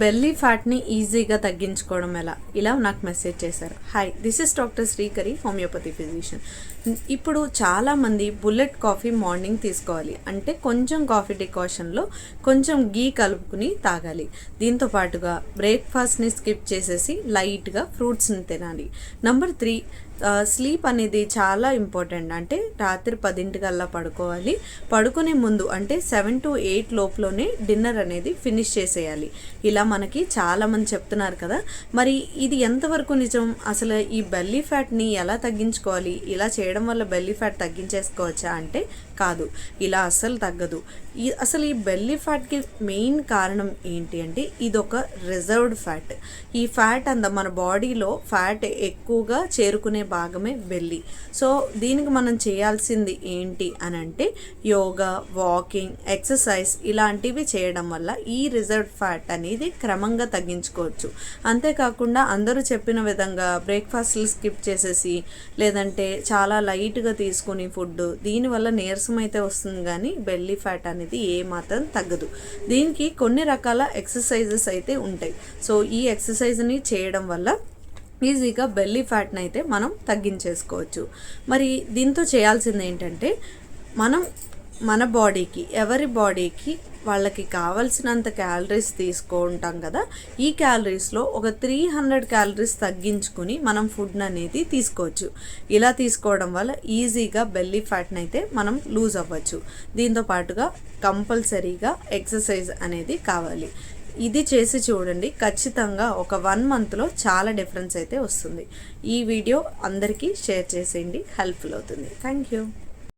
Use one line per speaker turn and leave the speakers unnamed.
Belly ఫ్యాట్ని ఈజీగా తగ్గించుకోవడం ఎలా? ఇలా నాకు మెసేజ్ చేశారు. Hi this is doctor Srikari homeopathy physician ఇప్పుడు చాలామంది బుల్లెట్ కాఫీ మార్నింగ్ తీసుకోవాలి. అంటే కొంచెం కాఫీ డికాషన్లో కొంచెం గీ కలుపుకుని తాగాలి. దీంతో పాటుగా బ్రేక్ఫాస్ట్ని స్కిప్ చేసేసి లైట్గా ఫ్రూట్స్ని తినాలి. నంబర్ త్రీ స్లీప్ అనేది చాలా ఇంపార్టెంట్ అంటే రాత్రి పదింటికల్లా పడుకోవాలి. పడుకునే ముందు అంటే సెవెన్ టు ఎయిట్ లోపులోనే డిన్నర్ అనేది ఫినిష్ చేసేయాలి. ఇలా మనకి చాలామంది చెప్తున్నారు కదా. మరి ఇది ఎంతవరకు నిజం? అసలు ఈ బెల్లీ ఫ్యాట్ని ఎలా తగ్గించుకోవాలి? ఇలా చేయడం వల్ల బెల్లీ ఫ్యాట్ తగ్గించేసుకోవచ్చా అంటే కాదు. ఇలా అస్సలు తగ్గదు. ఈ అసలు ఈ బెల్లీ ఫ్యాట్కి మెయిన్ కారణం ఏంటి అంటే ఇది ఒక రిజర్వ్డ్ ఫ్యాట్ ఈ ఫ్యాట్ అంత మన బాడీలో ఫ్యాట్ ఎక్కువగా చేరుకునే భాగమే బెల్లి సో దీనికి మనం చేయాల్సింది ఏంటి అని అంటే యోగా వాకింగ్ ఎక్సర్సైజ్ ఇలాంటివి చేయడం వల్ల ఈ రిజర్వ్ ఫ్యాట్ అనేది క్రమంగా తగ్గించుకోవచ్చు. అంతేకాకుండా అందరూ చెప్పిన విధంగా బ్రేక్ఫాస్ట్లు స్కిప్ చేసేసి లేదంటే చాలా లైట్గా తీసుకుని ఫుడ్ దీనివల్ల నీరసం అయితే వస్తుంది కానీ బెల్లీ ఫ్యాట్ అనేది ఏ మాత్రం తగ్గదు. దీనికి కొన్ని రకాల ఎక్సర్సైజెస్ అయితే ఉంటాయి. సో ఈ ఎక్సర్సైజ్ని చేయడం వల్ల ఈజీగా బెల్లీ ఫ్యాట్ని అయితే మనం తగ్గించేసుకోవచ్చు. మరి దీంతో చేయాల్సింది ఏంటంటే మనం మన బాడీకి ఎవరి బాడీకి వాళ్ళకి కావలసినంత క్యాలరీస్ తీసుకుంటాం కదా ఈ క్యాలరీస్లో ఒక త్రీ హండ్రెడ్ క్యాలరీస్ తగ్గించుకుని మనం ఫుడ్ని అనేది తీసుకోవచ్చు. ఇలా తీసుకోవడం వల్ల ఈజీగా బెల్లీ ఫ్యాట్ని అయితే మనం లూజ్ అవ్వచ్చు. దీంతో పాటుగా కంపల్సరీగా ఎక్సర్సైజ్ అనేది కావాలి. ఇది చేసి చూడండి. ఖచ్చితంగా ఒక వన్ మంత్లో చాలా డిఫరెన్స్ అయితే వస్తుంది. ఈ వీడియో అందరికీ షేర్ చేసేయండి. హెల్ప్ఫుల్ అవుతుంది. Thank you